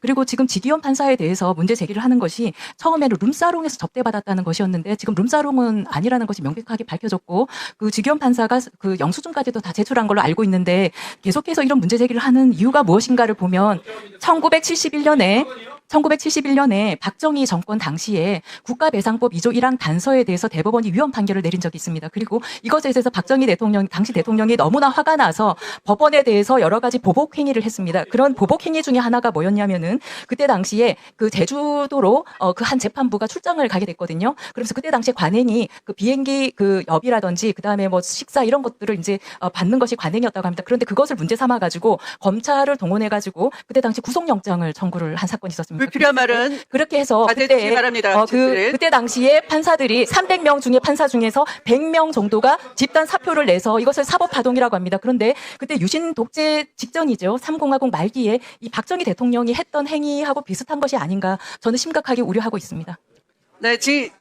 그리고 지금 지기현 판사에 대해서 문제 제기를 하는 것이 처음에는 룸사롱에서 접대받았다는 것이었는데 지금 룸사롱은 아니라는 것이 명백하게 밝혀졌고 그 지기현 판사가 그 영수증까지도 다 제출한 걸로 알고 있는데 계속해서 이런 문제 제기를 하는 이유가 무엇인가를 보면 1971년에 1971년에 박정희 정권 당시에 국가배상법 2조 1항 단서에 대해서 대법원이 위헌 판결을 내린 적이 있습니다. 그리고 이것에 대해서 박정희 대통령 당시 대통령이 너무나 화가 나서 법원에 대해서 여러 가지 보복 행위를 했습니다. 그런 보복 행위 중에 하나가 뭐였냐면은 그때 당시에 그 제주도로 어, 그 한 재판부가 출장을 가게 됐거든요. 그래서 그때 당시에 관행이 그 비행기 그 여비라든지 그다음에 뭐 식사 이런 것들을 이제 어, 받는 것이 관행이었다고 합니다. 그런데 그것을 문제 삼아 가지고 검찰을 동원해 가지고 그때 당시 구속영장을 청구를 한 사건이 있었습니다. 불필요한 말은 그렇게 해서 자제해 주시기 바랍니다. 어, 그. 그때 당시에 판사들이 300명 중에 판사 중에서 100명 정도가 집단 사표를 내서 이것을 사법 파동이라고 합니다. 그런데 그때 유신 독재 직전이죠. 3공화국 말기에 이 박정희 대통령이 했던 행위하고 비슷한 것이 아닌가 저는 심각하게 우려하고 있습니다. 네, 지,